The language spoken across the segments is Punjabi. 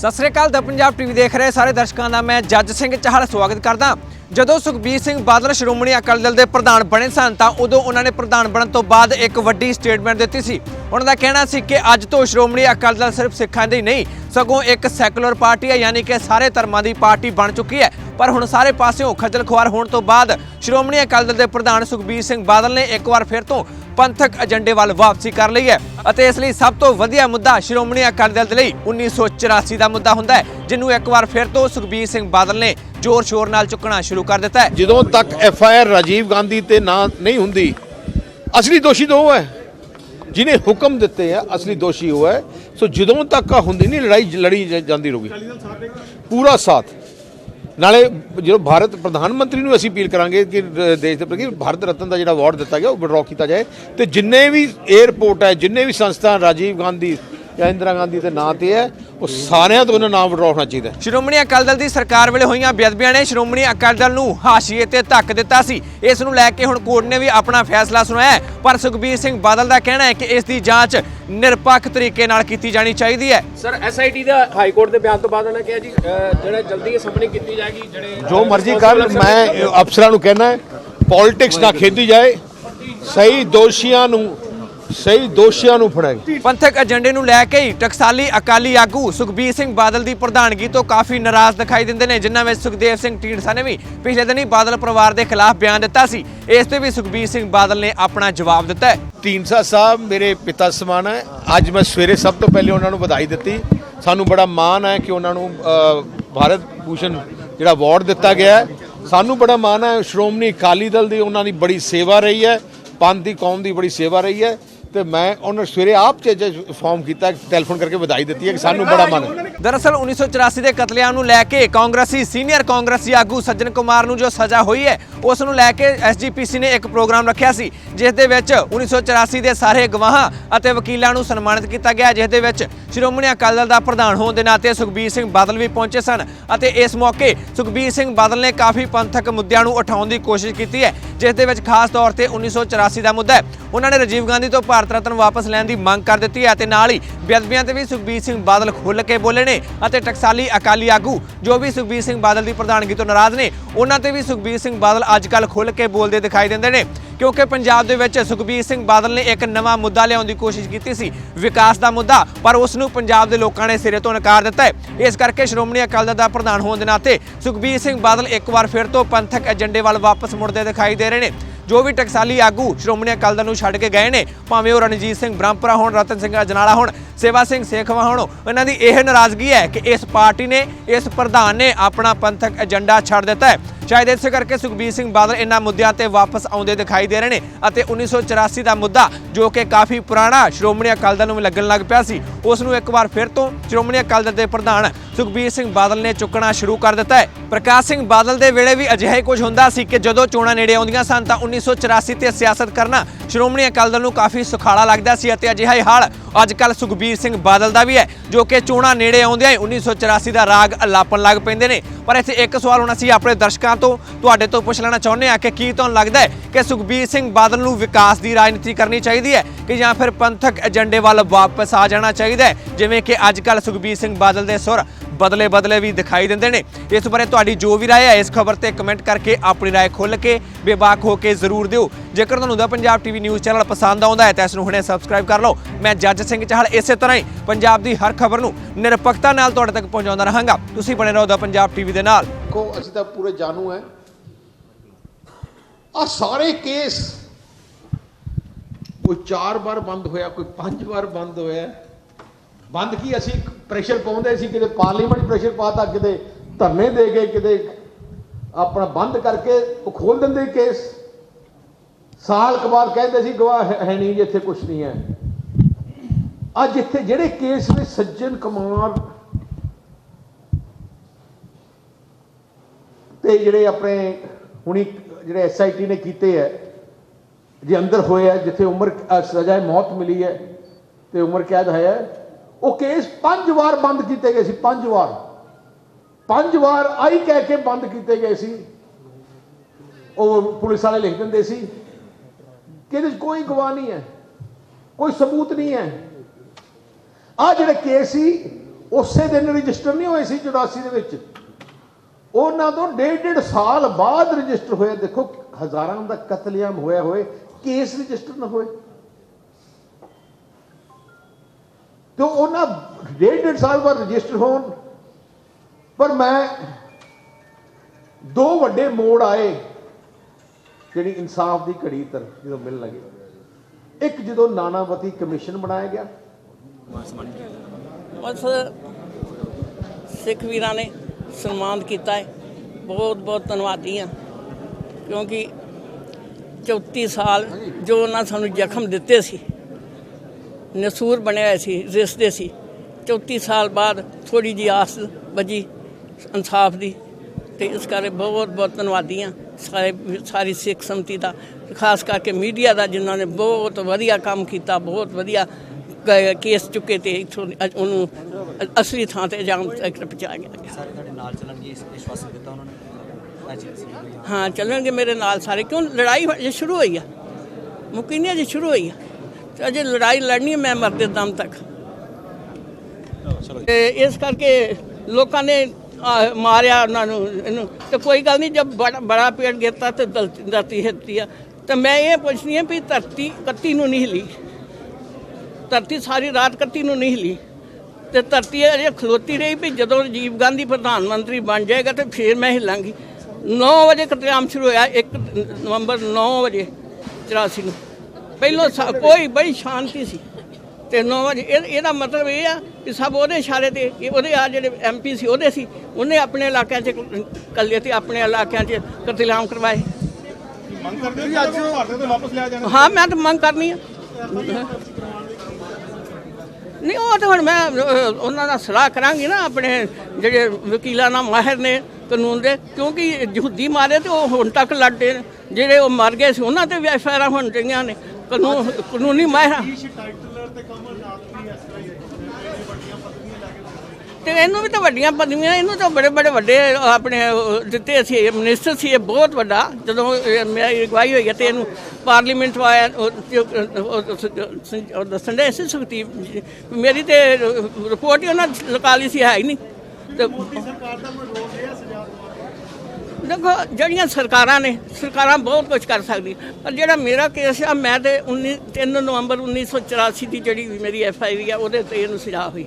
ਸਤਿ ਸ੍ਰੀ ਅਕਾਲ ਦ ਪੰਜਾਬ ਟੀਵੀ ਦੇਖ ਰਹੇ ਸਾਰੇ ਦਰਸ਼ਕਾਂ ਦਾ, ਮੈਂ ਜੱਜ ਸਿੰਘ ਚਾਹਲ ਸਵਾਗਤ ਕਰਦਾ। ਜਦੋਂ ਸੁਖਬੀਰ ਸਿੰਘ ਬਾਦਲ ਸ਼੍ਰੋਮਣੀ ਅਕਾਲੀ ਦਲ ਦੇ ਪ੍ਰਧਾਨ ਬਣੇ ਸਨ, ਤਾਂ ਉਦੋਂ ਉਹਨਾਂ ਨੇ ਪ੍ਰਧਾਨ ਬਣਨ ਤੋਂ ਬਾਅਦ ਇੱਕ ਵੱਡੀ ਸਟੇਟਮੈਂਟ ਦਿੱਤੀ ਸੀ। ਉਹਨਾਂ ਦਾ ਕਹਿਣਾ ਸੀ ਕਿ ਅੱਜ ਤੋਂ ਸ਼੍ਰੋਮਣੀ ਅਕਾਲੀ ਦਲ ਸਿਰਫ ਸਿੱਖਾਂ ਦੀ ਨਹੀਂ, ਸਗੋਂ ਇੱਕ ਸੈਕੂਲਰ ਪਾਰਟੀ ਹੈ ਯਾਨੀ ਕਿ ਸਾਰੇ ਧਰਮਾਂ ਦੀ ਪਾਰਟੀ ਬਣ ਚੁੱਕੀ ਹੈ। ਪਰ ਹੁਣ ਸਾਰੇ ਪਾਸਿਓਂ ਖੱਜਲ ਖੁਆਰ ਹੋਣ ਤੋਂ ਬਾਅਦ ਸ਼੍ਰੋਮਣੀ ਅਕਾਲੀ ਦਲ ਦੇ ਪ੍ਰਧਾਨ ਸੁਖਬੀਰ ਸਿੰਘ ਬਾਦਲ ਨੇ ਇੱਕ ਵਾਰ ਫਿਰ ਤੋਂ ਪੰਥਕ ਏਜੰਡੇ ਵੱਲ ਵਾਪਸੀ ਕਰ ਲਈ ਹੈ ਅਤੇ ਇਸ ਲਈ ਸਭ ਤੋਂ ਵਧੀਆ ਮੁੱਦਾ ਸ਼੍ਰੋਮਣੀ ਅਕਾਲੀ ਦਲ ਦੇ ਲਈ 1984 ਦਾ ਮੁੱਦਾ ਹੁੰਦਾ ਹੈ, ਜਿਹਨੂੰ ਇੱਕ ਵਾਰ ਫਿਰ ਤੋਂ ਸੁਖਬੀਰ ਸਿੰਘ ਬਾਦਲ ਨੇ ਜ਼ੋਰ ਸ਼ੋਰ ਨਾਲ ਚੁੱਕਣਾ ਸ਼ੁਰੂ ਕਰ ਦਿੱਤਾ ਹੈ। ਜਦੋਂ ਤੱਕ F I R Rajiv Gandhi ਤੇ ਨਾ ਨਹੀਂ ਹੁੰਦੀ, ਅਸਲੀ ਦੋਸ਼ੀ ਤਾਂ ਉਹ ਹੈ, ਜਿਹਨੇ ਹੁਕਮ ਦਿੱਤੇ ਆ, ਅਸਲੀ ਦੋਸ਼ੀ ਉਹ ਹੈ। ਸੋ ਜਦੋਂ ਤੱਕ ਹੁੰਦੀ ਨਹੀਂ, ਲੜਾਈ ਲੜੀ ਜਾਂਦੀ ਰਹੂਗੀ। ਪੂਰਾ ਸਾਥ। ਨਾਲੇ ਜਦੋਂ ਭਾਰਤ ਪ੍ਰਧਾਨ ਮੰਤਰੀ ਨੂੰ ਅਸੀਂ ਅਪੀਲ ਕਰਾਂਗੇ ਕਿ ਦੇਸ਼ ਦੇ ਪ੍ਰਤੀ ਭਾਰਤ ਰਤਨ ਦਾ ਜਿਹੜਾ ਅਵਾਰਡ ਦਿੱਤਾ ਗਿਆ, ਉਹ ਵਿਡਰਾਅ ਕੀਤਾ ਜਾਏ। ਤੇ ਜਿੰਨੇ ਵੀ 에ਅਰਪੋਰਟ ਹੈ, ਜਿੰਨੇ ਵੀ ਸੰਸਥਾ, ਰਾਜੀਵ ਗਾਂਧੀ ਜਾਂ ਇੰਦਰਾ ਗਾਂਧੀ ਦੇ ਨਾਂ ਤੇ ਹੈ ਉਹ ਸਾਰਿਆਂ ਤੋਂ ਉਹਨਾਂ ਨਾਮ ਵਿਡਰਾਅ ਹੋਣਾ ਚਾਹੀਦਾ ਹੈ। ਸ਼੍ਰੋਮਣੀ ਅਕਾਲੀ ਦਲ ਦੀ ਸਰਕਾਰ ਵੇਲੇ ਹੋਈਆਂ ਬੇਅਦਬੀਆਂ ਨੇ ਸ਼੍ਰੋਮਣੀ ਅਕਾਲੀ ਦਲ ਨੂੰ ਹਾਸ਼ੀਏ ਤੇ ਧੱਕ ਦਿੱਤਾ ਸੀ ਇਸ ਨੂੰ ਲੈ ਕੇ ਹੁਣ ਕੋਰਟ ਨੇ ਵੀ ਆਪਣਾ ਫੈਸਲਾ ਸੁਣਾਇਆ ਹੈ। ਪਰ ਸੁਖਬੀਰ ਸਿੰਘ ਬਾਦਲ ਦਾ ਕਹਿਣਾ ਹੈ ਕਿ ਇਸ ਦੀ ਜਾਂਚ ਨਿਰਪੱਖ ਤਰੀਕੇ ਨਾਲ ਕੀਤੀ ਜਾਣੀ ਚਾਹੀਦੀ ਹੈ ਸਰ ਐਸਆਈਟੀ ਦਾ ਹਾਈ ਕੋਰਟ ਦੇ ਬਿਆਨ ਤੋਂ ਬਾਅਦ ਉਹਨਾਂ ਕਿਹਾ ਜੀ ਜਿਹੜਾ ਜਲਦੀ ਸਮਨੀ ਕੀਤੀ ਜਾਏਗੀ ਜਿਹੜੇ ਜੋ ਮਰਜ਼ੀ ਕਰ ਮੈਂ ਅਫਸਰਾਂ ਨੂੰ ਕਹਿਣਾ ਪੋਲਿਟਿਕਸ ਨਾ ਖੇਡੀ ਜਾਏ ਸਹੀ ਦੋਸ਼ੀਆਂ ਨੂੰ ਸਹੀ ਦੋਸ਼ੀਆਂ ਨੂੰ ਫੜਾਏ ਪੰਥਕ ਏਜੰਡੇ ਨੂੰ ਲੈ ਕੇ ਹੀ ਟਕਸਾਲੀ ਅਕਾਲੀ ਆਗੂ ਸੁਖਬੀਰ ਸਿੰਘ ਬਾਦਲ ਦੀ ਪ੍ਰਧਾਨਗੀ ਤੋਂ ਕਾਫੀ ਨਾਰਾਜ਼ ਦਿਖਾਈ ਦਿੰਦੇ ਨੇ ਜਿਨ੍ਹਾਂ ਵਿੱਚ ਸੁਖਦੇਵ ਸਿੰਘ ਢੀਂਡਸਾ ਨੇ ਵੀ ਪਿਛਲੇ ਦਿਨੀ ਬਾਦਲ ਪਰਿਵਾਰ ਦੇ ਖਿਲਾਫ ਬਿਆਨ ਦਿੱਤਾ ਸੀ। ਇਸ ਤੇ ਵੀ ਸੁਖਬੀਰ ਸਿੰਘ ਬਾਦਲ ਨੇ ਆਪਣਾ ਜਵਾਬ ਦਿੱਤਾ ਢੀਂਡਸਾ ਸਾਹਿਬ ਮੇਰੇ ਪਿਤਾ ਸਮਾਨ ਹੈ। ਅੱਜ ਮੈਂ ਸਵੇਰੇ ਸਭ ਤੋਂ ਪਹਿਲੇ ਉਹਨਾਂ ਨੂੰ ਵਧਾਈ ਦਿੱਤੀ। ਸਾਨੂੰ ਬੜਾ ਮਾਣ ਹੈ ਕਿ ਉਹਨਾਂ ਨੂੰ ਭਾਰਤ ਭੂਸ਼ਣ ਜਿਹੜਾ ਅਵਾਰਡ ਦਿੱਤਾ ਗਿਆ ਹੈ। ਸਾਨੂੰ ਬੜਾ ਮਾਣ ਹੈ ਸ਼੍ਰੋਮਣੀ ਅਕਾਲੀ ਦਲ ਦੀ ਉਹਨਾਂ ਦੀ ਬੜੀ ਸੇਵਾ ਰਹੀ ਹੈ। ਪੰਥ ਦੀ ਕੌਮ ਦੀ ਬੜੀ ਸੇਵਾ ਰਹੀ ਹੈ। ਤੇ ਮੈਂ ਉਹਨਾਂ ਸਵੇਰੇ ਆਪ ਚ ਫਾਰਮ ਕੀਤਾ ਟੈਲੀਫੋਨ ਕਰਕੇ ਵਧਾਈ ਦਿੱਤੀ ਹੈ ਕਿ ਸਾਨੂੰ ਬੜਾ ਮਾਣ ਹੈ। ਦਰਅਸਲ 1984 ਦੇ ਕਤਲੇਆਮ ਨੂੰ ਲੈ ਕੇ ਕਾਂਗਰਸੀ ਸੀਨੀਅਰ ਕਾਂਗਰਸੀ ਆਗੂ ਸੱਜਣ ਕੁਮਾਰ ਨੂੰ ਜੋ ਸਜ਼ਾ ਹੋਈ ਹੈ, ਉਸ ਨੂੰ ਲੈ ਕੇ ਐਸਜੀਪੀਸੀ ਨੇ ਇੱਕ ਪ੍ਰੋਗਰਾਮ ਰੱਖਿਆ ਸੀ, ਜਿਸ ਦੇ ਵਿੱਚ 1984 ਦੇ ਸਾਰੇ ਗਵਾਹਾਂ ਅਤੇ ਵਕੀਲਾਂ ਨੂੰ ਸਨਮਾਨਿਤ ਕੀਤਾ ਗਿਆ, ਜਿਸ ਦੇ ਵਿੱਚ ਸ਼੍ਰੋਮਣੀ ਅਕਾਲੀ ਦਲ ਦਾ ਪ੍ਰਧਾਨ ਹੋਣ ਦੇ ਨਾਤੇ ਸੁਖਬੀਰ ਸਿੰਘ ਬਾਦਲ ਵੀ ਪਹੁੰਚੇ ਸਨ ਅਤੇ ਇਸ ਮੌਕੇ ਸੁਖਬੀਰ ਸਿੰਘ ਬਾਦਲ ਨੇ ਕਾਫੀ ਪੰਥਕ ਮੁੱਦਿਆਂ ਨੂੰ ਉਠਾਉਣ ਦੀ ਕੋਸ਼ਿਸ਼ ਕੀਤੀ ਹੈ, ਜਿਸ ਦੇ ਵਿੱਚ ਖਾਸ ਤੌਰ ਤੇ 1984 ਦਾ ਮੁੱਦਾ ਹੈ। ਉਹਨਾਂ ਨੇ ਰਾਜੀਵ ਗਾਂਧੀ ਤੋਂ ਭਾਰਤ ਰਤਨ ਵਾਪਸ ਲੈਣ ਦੀ ਮੰਗ ਕਰ ਦਿੱਤੀ ਹੈ ਅਤੇ ਨਾਲ ਹੀ ਬੇਅਦਬੀਆਂ ਤੇ ਵੀ ਸੁਖਬੀਰ ਸਿੰਘ ਬਾਦਲ ਖੁੱਲ੍ਹ ਕੇ ਬੋਲੇ ਨੇ ਅਤੇ ਟਕਸਾਲੀ ਅਕਾਲੀ ਆਗੂ ਜੋ ਵੀ ਸੁਖਬੀਰ ਸਿੰਘ ਬਾਦਲ ਦੀ ਪ੍ਰਧਾਨਗੀ ਤੋਂ ਨਾਰਾਜ਼ ਨੇ, ਉਹਨਾਂ ਤੇ ਵੀ ਸੁਖਬੀਰ ਸਿੰਘ ਬਾਦਲ ਅੱਜ ਕੱਲ੍ਹ ਖੁੱਲ੍ਹ ਕੇ ਬੋਲਦੇ ਦਿਖਾਈ ਦਿੰਦੇ ਨੇ, ਕਿਉਂਕਿ ਪੰਜਾਬ ਦੇ ਵਿੱਚ ਸੁਖਬੀਰ ਸਿੰਘ ਬਾਦਲ ਨੇ ਇੱਕ ਨਵਾਂ ਮੁੱਦਾ ਲਿਆਉਣ ਦੀ ਕੋਸ਼ਿਸ਼ ਕੀਤੀ ਸੀ, ਵਿਕਾਸ ਦਾ ਮੁੱਦਾ, ਪਰ ਉਸ ਨੂੰ ਪੰਜਾਬ ਦੇ ਲੋਕਾਂ ਨੇ ਸਿਰੇ ਤੋਂ ਨਕਾਰ ਦਿੱਤਾ ਹੈ। ਇਸ ਕਰਕੇ ਸ਼੍ਰੋਮਣੀ ਅਕਾਲੀ ਦਲ ਦਾ ਪ੍ਰਧਾਨ ਹੋਣ ਦੇ ਨਾਤੇ ਸੁਖਬੀਰ ਸਿੰਘ ਬਾਦਲ ਇੱਕ ਵਾਰ ਫਿਰ ਤੋਂ ਪੰਥਕ ਏਜੰਡੇ ਵੱਲ ਵਾਪਸ ਮੁੜਦੇ ਦਿਖਾਈ ਦੇ ਰਹੇ ਨੇ। ਜੋ ਵੀ ਟਕਸਾਲੀ ਆਗੂ ਸ਼੍ਰੋਮਣੀ ਅਕਾਲੀ ਦਲ ਨੂੰ ਛੱਡ ਕੇ ਗਏ ਨੇ, ਭਾਵੇਂ ਉਹ ਰਣਜੀਤ ਸਿੰਘ ਬ੍ਰਹਮਪੁਰਾ ਹੋਣ, ਰਤਨ ਸਿੰਘ ਅਜਨਾਲਾ ਹੋਣ, ਸੇਵਾ ਸਿੰਘ ਸੇਖਵਾ ਹੋਣ ਇਹਨਾਂ ਦੀ ਇਹ ਨਾਰਾਜ਼ਗੀ ਹੈ ਕਿ ਇਸ ਪਾਰਟੀ ਨੇ, ਇਸ ਪ੍ਰਧਾਨ ਨੇ ਆਪਣਾ ਪੰਥਕ ਏਜੰਡਾ ਛੱਡ ਦਿੱਤਾ ਹੈ। ਸ਼ਾਇਦ ਇਸੇ ਕਰਕੇ ਸੁਖਬੀਰ ਸਿੰਘ ਬਾਦਲ ਇਹਨਾਂ ਮੁੱਦਿਆਂ ਤੇ ਵਾਪਸ ਆਉਂਦੇ ਦਿਖਾਈ ਦੇ ਰਹੇ ਨੇ ਅਤੇ 1984 ਦਾ ਮੁੱਦਾ, ਜੋ ਕਿ ਕਾਫੀ ਪੁਰਾਣਾ ਸ਼੍ਰੋਮਣੀ ਅਕਾਲੀ ਦਲ ਨੂੰ ਵੀ ਲੱਗਣ ਲੱਗ ਪਿਆ ਸੀ, ਉਸ ਨੂੰ ਇੱਕ ਵਾਰ ਫਿਰ ਤੋਂ ਸ਼੍ਰੋਮਣੀ ਅਕਾਲੀ ਦਲ ਦੇ ਪ੍ਰਧਾਨ ਸੁਖਬੀਰ ਸਿੰਘ ਬਾਦਲ ਨੇ ਚੁੱਕਣਾ ਸ਼ੁਰੂ ਕਰ ਦਿੱਤਾ ਹੈ। ਪ੍ਰਕਾਸ਼ ਸਿੰਘ ਬਾਦਲ ਦੇ ਵੇਲੇ ਵੀ ਅਜਿਹਾ ਹੀ ਕੁਝ ਹੁੰਦਾ ਸੀ ਕਿ ਜਦੋਂ ਚੋਣਾਂ ਨੇੜੇ ਆਉਂਦੀਆਂ ਸਨ ਤਾਂ 1984 ਤੇ ਸਿਆਸਤ ਕਰਨਾ ਸ਼੍ਰੋਮਣੀ ਅਕਾਲੀ ਦਲ ਨੂੰ ਕਾਫੀ ਸੁਖਾਲਾ ਲੱਗਦਾ ਸੀ ਅਤੇ ਅਜਿਹਾ ਹੀ ਹਾਲ ਅੱਜ ਕੱਲ ਸੁਖਬੀਰ ਸਿੰਘ ਬਾਦਲ ਦਾ ਵੀ ਹੈ, ਜੋ ਕਿ ਚੋਣਾਂ ਨੇੜੇ ਆਉਂਦਿਆਂ ਹੀ 1984 ਦਾ ਰਾਗ ਅਲਾਪਣ ਲੱਗ ਪੈਂਦੇ ਨੇ। ਪਰ ਇੱਥੇ ਇੱਕ ਸਵਾਲ ਹੁਣ ਅਸੀਂ ਆਪਣੇ ਦਰਸ਼ਕਾਂ ਤੋਂ ਤੁਹਾਡੇ ਤੋਂ ਪੁੱਛ ਲੈਣਾ ਚਾਹੁੰਦੇ ਹਾਂ ਕਿ ਕੀ ਤੁਹਾਨੂੰ ਲੱਗਦਾ ਹੈ ਕਿ ਸੁਖਬੀਰ ਸਿੰਘ ਬਾਦਲ ਨੂੰ ਵਿਕਾਸ ਦੀ ਰਾਜਨੀਤੀ ਕਰਨੀ ਚਾਹੀਦੀ ਹੈ ਕਿ ਜਾਂ ਫਿਰ ਪੰਥਕ ਏਜੰਡੇ ਵੱਲ ਵਾਪਸ ਆ ਜਾਣਾ ਚਾਹੀਦਾ ਹੈ ਜਿਵੇਂ ਕਿ ਅੱਜ ਕੱਲ ਸੁਖਬੀਰ ਸਿੰਘ ਬਾਦਲ ਦੇ ਸੁਰ ਬਦਲੇ ਬਦਲੇ ਵੀ ਦਿਖਾਈ ਦਿੰਦੇ ਨੇ ਇਸ ਬਾਰੇ ਤੁਹਾਡੀ ਜੋ ਵੀ رائے ਹੈ ਇਸ ਖਬਰ ਤੇ ਕਮੈਂਟ ਕਰਕੇ ਆਪਣੀ رائے ਖੁੱਲ੍ਹ ਕੇ ਬੇਬਾਕ ਹੋ ਕੇ ਜ਼ਰੂਰ ਦਿਓ ਜੇਕਰ ਤੁਹਾਨੂੰ ਦਾ ਪੰਜਾਬ ਟੀਵੀ ਨਿਊਜ਼ ਚੈਨਲ ਪਸੰਦ ਆਉਂਦਾ ਹੈ ਤਾਂ ਇਸ ਨੂੰ ਹੁਣੇ ਸਬਸਕ੍ਰਾਈਬ ਕਰ ਲਓ ਮੈਂ ਜੱਜ ਸਿੰਘ ਚਾਹਲ ਇਸੇ ਤਰ੍ਹਾਂ ਹੀ ਪੰਜਾਬ ਦੀ ਹਰ ਖਬਰ ਨੂੰ ਨਿਰਪੱਖਤਾ ਨਾਲ ਤੁਹਾਡੇ ਤੱਕ ਪਹੁੰਚਾਉਂਦਾ ਰਹਾਂਗਾ ਤੁਸੀਂ ਬਣੇ ਰਹੋ ਦਾ ਪੰਜਾਬ ਟੀਵੀ ਦੇ ਨਾਲ ਕੋ ਅਸੀਂ ਤਾਂ ਪੂਰੇ ਜਾਣੂ ਹੈ। ਆ ਸਾਰੇ ਕੇਸ ਕੋਈ 4 ਵਾਰ ਬੰਦ ਹੋਇਆ, ਕੋਈ 5 ਵਾਰ ਬੰਦ ਹੋਇਆ। ਬੰਦ ਕੀ ਅਸੀਂ ਪ੍ਰੈਸ਼ਰ ਪਾਉਂਦੇ ਸੀ, ਕਿਤੇ ਪਾਰਲੀਮੈਂਟ ਪ੍ਰੈਸ਼ਰ ਪਾਤਾ, ਕਿਤੇ ਧਰਨੇ ਦੇ ਕੇ ਕਿਤੇ ਆਪਣਾ ਬੰਦ ਕਰਕੇ ਉਹ ਖੋਲ ਦਿੰਦੇ ਕੇਸ। ਸਾਲ ਕੁ ਬਾਅਦ ਕਹਿੰਦੇ ਸੀ, ਗਵਾਹ ਹੈ ਨਹੀਂ ਜੀ, ਇੱਥੇ ਕੁਝ ਨਹੀਂ ਹੈ। ਅੱਜ ਇੱਥੇ ਜਿਹੜੇ ਕੇਸ ਵਿੱਚ ਸੱਜਣ ਕੁਮਾਰ ਤੇ ਜਿਹੜੇ ਆਪਣੇ ਹੁਣੀ ਜਿਹੜੇ ਐਸਆਈਟੀ ਨੇ ਕੀਤੇ ਹੈ, ਜੇ ਅੰਦਰ ਹੋਏ ਜਿੱਥੇ ਉਮਰ ਸਜ਼ਾ ਮੌਤ ਮਿਲੀ ਹੈ, ਤੇ ਉਮਰ ਕੈਦ ਹੈ, ਉਹ ਕੇਸ ਪੰਜ ਵਾਰ ਬੰਦ ਕੀਤੇ ਗਏ ਸੀ, ਪੰਜ ਵਾਰ। ਪੰਜ ਵਾਰ ਆਈ ਕਹਿ ਕੇ ਬੰਦ ਕੀਤੇ ਗਏ ਸੀ। ਉਹ ਪੁਲਿਸ ਵਾਲੇ ਲਿਖ ਦਿੰਦੇ ਸੀ ਕਿ ਇਹਦੇ 'ਚ ਕੋਈ ਗਵਾਹ ਨਹੀਂ ਹੈ, ਕੋਈ ਸਬੂਤ ਨਹੀਂ ਹੈ। ਆ ਜਿਹੜੇ ਕੇਸ ਸੀ, ਉਸੇ ਦਿਨ ਰਜਿਸਟਰ ਨਹੀਂ ਹੋਏ ਸੀ 84 ਦੇ ਵਿੱਚ। ਉਹਨਾਂ ਤੋਂ ਡੇਢ ਡੇਢ ਸਾਲ ਬਾਅਦ ਰਜਿਸਟਰ ਹੋਇਆ। ਦੇਖੋ, ਹਜ਼ਾਰਾਂ ਦਾ ਕਤਲੇਆਮ ਹੋਇਆ ਹੋਏ ਕੇਸ ਰਜਿਸਟਰ ਨਾ ਹੋਏ। ਤੇ ਉਹਨਾਂ ਡੇਢ ਡੇਢ ਸਾਲ ਬਾਅਦ ਰਜਿਸਟਰ ਹੋਣ। ਪਰ ਮੈਂ ਦੋ ਵੱਡੇ ਮੋੜ ਆਏ, ਜਿਹੜੀ ਇਨਸਾਫ ਦੀ ਘੜੀ ਤਰ ਜਦੋਂ ਮਿਲਣ ਲੱਗੇ। ਇੱਕ ਜਦੋਂ ਨਾਨਾਵਤੀ ਕਮਿਸ਼ਨ ਬਣਾਇਆ ਗਿਆ। ਬਸ। ਸਿੱਖ ਵੀਰਾਂ ਨੇ ਸਨਮਾਨ ਕੀਤਾ ਹੈ। ਬਹੁਤ ਬਹੁਤ ਧੰਨਵਾਦੀ ਹਾਂ। ਕਿਉਂਕਿ 34 ਸਾਲ ਜੋ ਉਹਨਾਂ ਸਾਨੂੰ ਜ਼ਖਮ ਦਿੱਤੇ ਸੀ, ਨਸੂਰ ਬਣਿਆ ਹੋਇਆ ਸੀ ਰਿਸਦੇ ਸੀ 34 ਸਾਲ ਬਾਅਦ ਥੋੜੀ ਜੀ ਆਸ ਬਜੀ ਇਨਸਾਫ ਦੀ ਤੇ ਇਸ ਕਰਕੇ ਬਹੁਤ ਬਹੁਤ ਧੰਨਵਾਦੀ ਹਾਂ। ਸਾਰੇ, ਸਾਰੀ ਸਿੱਖ ਸੰਮਤੀ ਦਾ, ਖਾਸ ਕਰਕੇ ਮੀਡੀਆ ਦਾ, ਜਿਨ੍ਹਾਂ ਨੇ ਬਹੁਤ ਵਧੀਆ ਕੰਮ ਕੀਤਾ, ਬਹੁਤ ਵਧੀਆ ਕੇਸ ਚੁੱਕੇ ਤੇ ਇੱਥੋਂ ਉਹਨੂੰ ਅਸਲੀ ਥਾਂ ਤੇ ਜਾਮ ਤੱਕ ਪਹੁੰਚਾਇਆ ਗਿਆ। ਸਾਰੇ ਤੁਹਾਡੇ ਨਾਲ ਚੱਲਣਗੇ ਇਸ ਵਿਸ਼ਵਾਸ ਦਿੱਤਾ ਉਹਨਾਂ ਨੇ? ਹਾਂ ਚੱਲਣਗੇ ਮੇਰੇ ਨਾਲ ਸਾਰੇ। ਕਿਉਂ ਲੜਾਈ ਅਜੇ ਸ਼ੁਰੂ ਹੋਈ ਆ। ਮੁੱਕੀ ਨਹੀਂ ਅਜੇ ਸ਼ੁਰੂ ਹੋਈ ਆ। ਤੇ ਅਜੇ ਲੜਾਈ ਲੜਨੀ ਮੈਂ ਮਰਦੇ ਦਮ ਤੱਕ। ਤੇ ਇਸ ਕਰਕੇ ਲੋਕਾਂ ਨੇ ਮਾਰਿਆ ਉਹਨਾਂ ਨੂੰ ਇਹਨੂੰ। ਤੇ ਕੋਈ ਗੱਲ ਨਹੀਂ ਜਦ ਬੜਾ ਪੇੜ ਗਿਰਤਾ ਤੇ ਦਲ- ਧਰਤੀ ਹਿੱਲਦੀ ਆ। ਤੇ ਮੈਂ ਇਹ ਪੁੱਛਦੀ ਹਾਂ ਵੀ ਧਰਤੀ ਕੱਤੀ ਨੂੰ ਨਹੀਂ ਹਿੱਲੀ। ਧਰਤੀ ਸਾਰੀ ਰਾਤ ਕੱਤੀ ਨੂੰ ਨਹੀਂ ਹਿੱਲੀ। ਤੇ ਧਰਤੀ ਅਜੇ ਖਲੋਤੀ ਰਹੀ ਵੀ ਜਦੋਂ ਰਾਜੀਵ ਗਾਂਧੀ ਪ੍ਰਧਾਨ ਮੰਤਰੀ ਬਣ ਜਾਏਗਾ ਤੇ ਫਿਰ ਮੈਂ ਹਿੱਲਾਂਗੀ। 9 ਵਜੇ ਕਤਲੇਆਮ ਸ਼ੁਰੂ ਹੋਇਆ 1 ਨਵੰਬਰ 9 ਵਜੇ 84 ਨੂੰ। ਪਹਿਲੋਂ ਕੋਈ ਬੜੀ ਸ਼ਾਂਤੀ ਸੀ। ਤੇ 9 ਵਜੇ ਇਹ- ਇਹਦਾ ਮਤਲਬ ਇਹ ਆ ਕਿ ਸਭ ਉਹਦੇ ਇਸ਼ਾਰੇ ਤੇ ਉਹਦੇ ਆ ਜਿਹੜੇ ਐਮਪੀ ਸੀ ਉਹਦੇ ਸੀ। ਉਹਨੇ ਆਪਣੇ ਇਲਾਕਿਆਂ 'ਚ ਕੱਲੇ ਤੇ ਆਪਣੇ ਇਲਾਕਿਆਂ 'ਚ ਕਤਲੇਆਮ ਕਰਵਾਏ। ਮੰਗ ਕਰਦੇ ਹੋ ਕਿ ਅੱਜ ਭਾਰਤ ਤੋਂ ਵਾਪਸ ਲਿਆ ਜਾਣਾ? ਹਾਂ ਮੈਂ ਤਾਂ ਮੰਗ ਕਰਨੀ ਆ। ਨਹੀਂ ਉਹ ਤਾਂ ਹੁਣ ਮੈਂ ਅਹ, ਉਹਨਾਂ ਨਾਲ ਸਲਾਹ ਕਰਾਂਗੀ ਨਾ ਆਪਣੇ ਜਿਹੜੇ ਵਕੀਲਾਂ ਨਾਲ ਮਾਹਿਰ ਨੇ ਕਾਨੂੰਨ ਦੇ ਕਿਉਂਕਿ ਯਹੂਦੀ ਮਾਰੇ ਤੇ ਉਹ ਹੁਣ ਤੱਕ ਲੜਦੇ ਨੇ। ਜਿਹੜੇ ਉਹ ਮਰ ਗਏ ਸੀ ਉਹਨਾਂ ਤੇ ਵੀ ਐਫਆਈਆਰਾਂ ਹੋਣ ਚਾਹੀਆਂ ਨੇ। ਕਾਨੂੰਨ ਕਾਨੂੰਨੀ ਮਾਹਿਰਾਂ ਤੇ ਇਹਨੂੰ ਵੀ ਤਾਂ ਵੱਡੀਆਂ ਪਦਵੀਆਂ ਇਹਨੂੰ ਤਾਂ ਬੜੇ ਬੜੇ ਵੱਡੇ ਆਪਣੇ ਦਿੱਤੇ ਸੀ ਮਿਨਿਸਟਰ ਸੀ, ਇਹ ਬਹੁਤ ਵੱਡਾ। ਜਦੋਂ ਮੇਰੀ ਅਗਵਾਈ ਹੋਈ ਹੈ ਤੇ ਇਹਨੂੰ ਪਾਰਲੀਮੈਂਟ ਆਇਆ ਦੱਸਣ ਦੇ ਸੀ ਸੁਖਤੀ ਮੇਰੀ ਤੇ ਰਿਪੋਰਟ ਹੀ ਉਹਨਾਂ ਲਗਾ ਲਈ ਸੀ, ਹੈ ਹੀ ਨਹੀਂ। ਤੇ ਦੇਖੋ, ਜਿਹੜੀਆਂ ਸਰਕਾਰਾਂ ਨੇ, ਸਰਕਾਰਾਂ ਬਹੁਤ ਕੁਝ ਕਰ ਸਕਦੀ ਪਰ ਜਿਹੜਾ ਮੇਰਾ ਕੇਸ ਆ, ਮੈਂ ਤੇ 19 3 ਨਵੰਬਰ 1984 ਦੀ ਜਿਹੜੀ ਮੇਰੀ ਐਫ ਆਈ ਵੀ ਆ, ਉਹਦੇ ਤੇ ਇਹਨੂੰ ਸਜ਼ਾ ਹੋਈ।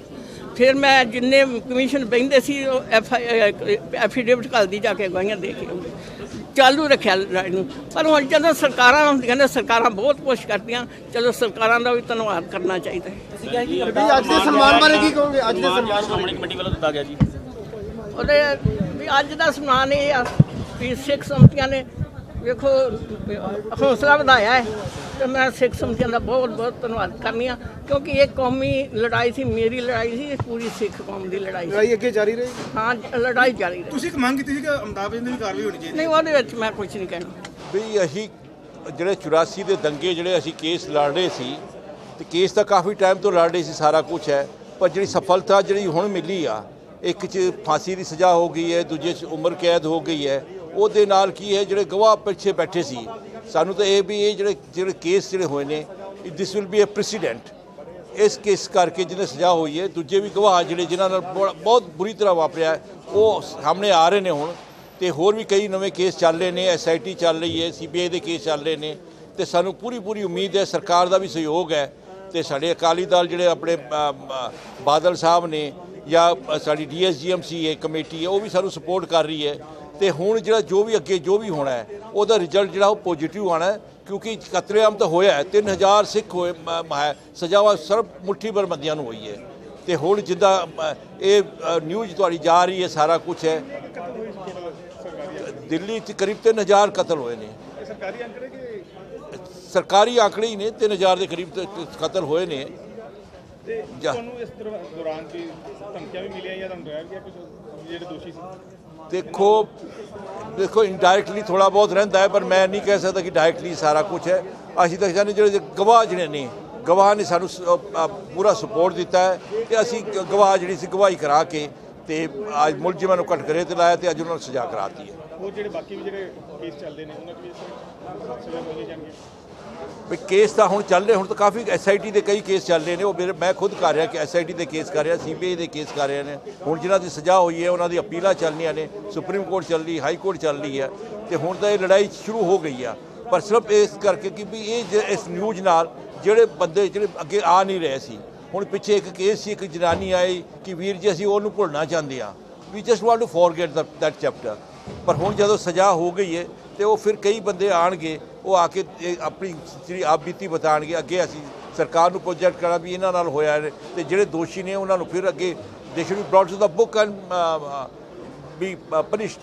ਫਿਰ ਮੈਂ ਜਿੰਨੇ ਕਮਿਸ਼ਨ ਬਹਿੰਦੇ ਸੀ ਉਹ ਐਫ ਐਫੀਡੇਵਿਟ ਘੱਲਦੀ ਜਾ ਕੇ ਗਵਾਹੀਆਂ ਦੇ ਕੇ। ਚਾਲੂ ਰੱਖਿਆ ਲੜਾਈ ਨੂੰ। ਪਰ ਹੁਣ ਜਦੋਂ ਸਰਕਾਰਾਂ ਹੁੰਦੀਆਂ ਨੇ ਸਰਕਾਰਾਂ ਬਹੁਤ ਕੁਛ ਕਰਦੀਆਂ ਚਲੋ ਸਰਕਾਰਾਂ ਦਾ ਵੀ ਧੰਨਵਾਦ ਕਰਨਾ ਚਾਹੀਦਾ ਹੈ। ਵੀ ਅੱਜ ਦੇ ਸਨਮਾਨ ਬਾਰੇ ਕੀ ਕਹੋਗੇ? ਅੱਜ ਦੇ ਸਨਮਾਨ ਸ਼੍ਰੋਮਣੀ ਕਮੇਟੀ ਵੱਲੋਂ ਦਿੱਤਾ ਗਿਆ ਜੀ। ਉਹਦੇ ਵੀ ਅੱਜ ਦਾ ਸਮਾਨ ਇਹ ਆ ਵੀ ਸਿੱਖ ਸੰਮਤੀਆਂ ਨੇ ਵੇਖੋ ਹੌਸਲਾ ਵਧਾਇਆ ਹੈ। ਤੇ ਮੈਂ ਸਿੱਖ ਸੰਮਤੀਆਂ ਦਾ ਬਹੁਤ ਬਹੁਤ ਧੰਨਵਾਦ ਕਰਨੀ ਆ ਕਿਉਂਕਿ ਇਹ ਕੌਮੀ ਲੜਾਈ ਸੀ ਮੇਰੀ ਲੜਾਈ ਸੀ ਇਹ ਪੂਰੀ ਸਿੱਖ ਕੌਮ ਦੀ ਲੜਾਈ ਸੀ। ਲੜਾਈ ਅੱਗੇ ਜਾਰੀ ਰਹੀ? ਹਾਂ ਲੜਾਈ ਜਾਰੀ ਰਹੀ। ਤੁਸੀਂ ਇੱਕ ਮੰਗ ਕੀਤੀ ਸੀ ਕਿ ਅਮਦਾਬ ਦੀ ਵੀ ਕਾਰਵਾਈ ਹੋਣੀ ਚਾਹੀਦੀ। ਨਹੀਂ ਉਹਦੇ ਵਿੱਚ ਮੈਂ ਕੁਝ ਨਹੀਂ ਕਹਿਣਾ। ਵੀ ਅਸੀਂ ਜਿਹੜੇ 84 ਦੇ ਦੰਗੇ ਜਿਹੜੇ ਅਸੀਂ ਕੇਸ ਲੜ ਰਹੇ ਸੀ ਤੇ ਕੇਸ ਤਾਂ ਕਾਫੀ ਟਾਈਮ ਤੋਂ ਲੜ ਰਹੇ ਸੀ ਸਾਰਾ ਕੁਝ ਹੈ ਪਰ ਜਿਹੜੀ ਸਫਲਤਾ ਜਿਹੜੀ ਹੁਣ ਮਿਲੀ ਆ ਇੱਕ 'ਚ ਫਾਂਸੀ ਦੀ ਸਜ਼ਾ ਹੋ ਗਈ ਹੈ ਦੂਜੇ 'ਚ ਉਮਰ ਕੈਦ ਹੋ ਗਈ ਹੈ ਉਹਦੇ ਨਾਲ ਕੀ ਹੈ ਜਿਹੜੇ ਗਵਾਹ ਪਿੱਛੇ ਬੈਠੇ ਸੀ ਸਾਨੂੰ ਤਾਂ ਇਹ ਵੀ ਇਹ ਜਿਹੜੇ ਜਿਹੜੇ ਕੇਸ ਜਿਹੜੇ ਹੋਏ ਨੇ this will be a precedent ਇਸ ਕੇਸ ਕਰਕੇ ਜਿਹਨੇ ਸਜ਼ਾ ਹੋਈ ਹੈ ਦੂਜੇ ਵੀ ਗਵਾਹ ਜਿਹੜੇ ਜਿਨ੍ਹਾਂ ਨਾਲ ਬੜਾ- ਬਹੁਤ ਬੁਰੀ ਤਰ੍ਹਾਂ ਵਾਪਰਿਆ ਉਹ ਸਾਹਮਣੇ ਆ ਰਹੇ ਨੇ ਹੁਣ। ਤੇ ਹੋਰ ਵੀ ਕਈ ਨਵੇਂ ਕੇਸ ਚੱਲ ਰਹੇ ਨੇ ਐਸਆਈਟੀ ਚੱਲ ਰਹੀ ਹੈ ਸੀਬੀਆਈ ਦੇ ਕੇਸ ਚੱਲ ਰਹੇ ਨੇ। ਤੇ ਸਾਨੂੰ ਪੂਰੀ ਪੂਰੀ ਉਮੀਦ ਹੈ ਸਰਕਾਰ ਦਾ ਵੀ ਸਹਿਯੋਗ ਹੈ। ਤੇ ਸਾਡੇ ਅਕਾਲੀ ਦਲ ਜਿਹੜੇ ਆਪਣੇ ਬਾਦਲ ਸਾਹਿਬ ਨੇ ਜਾਂ ਅ, ਸਾਡੀ ਡੀਐਸਜੀਐਮਸੀ ਹੈ ਕਮੇਟੀ ਹੈ ਉਹ ਵੀ ਸਾਨੂੰ ਸਪੋਰਟ ਕਰ ਰਹੀ ਹੈ। ਤੇ ਹੁਣ ਜਿਹੜਾ ਜੋ ਵੀ ਅੱਗੇ ਜੋ ਵੀ ਹੋਣਾ ਹੈ ਉਹਦਾ ਰਿਜ਼ਲਟ ਜਿਹੜਾ ਉਹ ਪੋਜ਼ਿਟਿਵ ਆਣਾ ਹੈ ਕਿਉਂਕਿ ਕਤਲੇਆਮ ਤਾਂ ਹੋਇਆ ਹੈ 3000 ਸਿੱਖ ਹੋਏ ਸਜ਼ਾਵਾਂ ਸਿਰਫ ਮੁੱਠੀ ਬੰਦਿਆਂ ਨੂੰ ਹੋਈ ਹੈ। ਤੇ ਹੁਣ ਜਿੱਦਾਂ ਇਹ ਨਿਊਜ਼ ਤੁਹਾਡੀ ਜਾ ਰਹੀ ਹੈ ਸਾਰਾ ਕੁਝ ਹੈ। ਦਿੱਲੀ 'ਚ ਕਰੀਬ 3000 ਕਤਲ ਹੋਏ ਨੇ। ਸਰਕਾਰੀ ਅੰਕੜੇ ਕਿ ਸਰਕਾਰੀ ਆંકੜੇ ਹੀ ਨੇ 3000 ਦੇ ਕਰੀਬ ਕਤਲ ਹੋਏ ਨੇ। ਤੁਹਾਨੂੰ ਇਸ ਦੌਰਾ- ਦੌਰਾਨ ਕੀ ਧਮਕੀਆਂ ਵੀ ਮਿਲੀਆਂ ਜਾਂ ਤੁਹਾਨੂੰ ਡਰਾਇਆ ਗਿਆ ਕੁਝ ਜਿਹੜੇ ਦੋਸ਼ੀ ਸੀ? ਦੇਖੋ ਦੇਖੋ ਇਨਡਾਇਰੈਕਟਲੀ ਥੋੜਾ ਬਹੁਤ ਰਹਿੰਦਾ ਹੈ, ਪਰ ਮੈਂ ਨਹੀਂ ਕਹਿ ਸਕਦਾ ਕਿ ਡਾਇਰੈਕਟਲੀ ਸਾਰਾ ਕੁਝ ਹੈ। ਅਸੀਂ ਤਾਂ ਕਹਿੰਦੇ ਜਿਹੜੇ ਗਵਾਹ ਜਿਹੜੇ ਨੇ, ਗਵਾਹ ਨੇ ਸਾਨੂੰ ਪੂਰਾ ਸਪੋਰਟ ਦਿੱਤਾ ਹੈ ਤੇ ਅਸੀਂ ਗਵਾਹ ਜਿਹੜੀ ਸੀ, ਗਵਾਹੀ ਕਰਾ ਕੇ ਤੇ ਅੱਜ ਮੁਲਜ਼ਮਾਂ ਨੂੰ ਕਟਕਰੇ ਤੇ ਲਾਇਆ ਤੇ ਅੱਜ ਉਹਨਾਂ ਨੂੰ ਸਜ਼ਾ ਕਰਾਤੀ ਹੈ। ਹੋਰ ਜਿਹੜੇ ਬਾਕੀ ਵੀ ਜਿਹੜੇ ਕੇਸ ਚੱਲਦੇ ਨੇ, ਉਹਨਾਂ 'ਚ ਵੀ ਸਜ਼ਾ ਮਿਲੀ ਜਾਣਗੀ ਵੀ ਕੇਸ ਤਾਂ ਹੁਣ ਚੱਲ ਰਹੇ, ਹੁਣ ਤਾਂ ਕਾਫੀ ਐਸਆਈਟੀ ਦੇ ਕਈ ਕੇਸ ਚੱਲ ਰਹੇ ਨੇ, ਉਹ ਮੇਰੇ ਮੈਂ ਖੁਦ ਕਰ ਰਿਹਾ ਕਿ ਐਸਆਈਟੀ ਦੇ ਕੇਸ ਕਰ ਰਿਹਾ ਸੀਬੀਆਈ ਦੇ ਕੇਸ ਕਰ ਰਹੇ ਨੇ। ਹੁਣ ਜਿਨ੍ਹਾਂ ਦੀ ਸਜ਼ਾ ਹੋਈ ਹੈ, ਉਹਨਾਂ ਦੀ ਅਪੀਲਾਂ ਚੱਲਣੀਆਂ ਨੇ ਸੁਪਰੀਮ ਕੋਰਟ ਚੱਲ ਰਹੀ ਹਾਈ ਕੋਰਟ ਚੱਲ ਰਹੀ ਹੈ, ਤੇ ਹੁਣ ਤਾਂ ਇਹ ਲੜਾਈ ਸ਼ੁਰੂ ਹੋ ਗਈ ਆ। ਪਰ ਸਿਰਫ ਇਸ ਕਰਕੇ ਕਿ ਵੀ ਇਹ ਜ- ਇਸ ਨਿਊਜ਼ ਨਾਲ ਜਿਹੜੇ ਬੰਦੇ ਜਿਹੜੇ ਅੱਗੇ ਆ ਨਹੀਂ ਰਹੇ ਸੀ, ਹੁਣ ਪਿੱਛੇ ਇੱਕ ਕੇਸ ਸੀ, ਇੱਕ ਜਨਾਨੀ ਆਈ ਕਿ ਵੀਰ ਜੀ ਅਸੀਂ ਉਹਨੂੰ ਭੁੱਲਣਾ ਚਾਹੁੰਦੇ ਆ। We just want to forget that chapter ਪਰ ਹੁਣ ਜਦੋਂ ਸਜ਼ਾ ਹੋ ਗਈ ਹੈ, ਤੇ ਉਹ ਫਿਰ ਕਈ ਬੰਦੇ ਆਣਗੇ ਉਹ ਆ ਕੇ ਇਹ ਆਪਣੀ ਜਿਹੜੀ ਆਪ ਬੀਤੀ ਬਤਾਣਗੇ, ਅੱਗੇ ਅਸੀਂ ਸਰਕਾਰ ਨੂੰ ਪ੍ਰੋਜੈਕਟ ਕਰਾਂ ਵੀ ਇਹਨਾਂ ਨਾਲ ਹੋਇਆ ਹੈ ਤੇ ਜਿਹੜੇ ਦੋਸ਼ੀ ਨੇ ਉਹਨਾਂ ਨੂੰ ਫਿਰ ਅੱਗੇ they should be brought to the book and be punished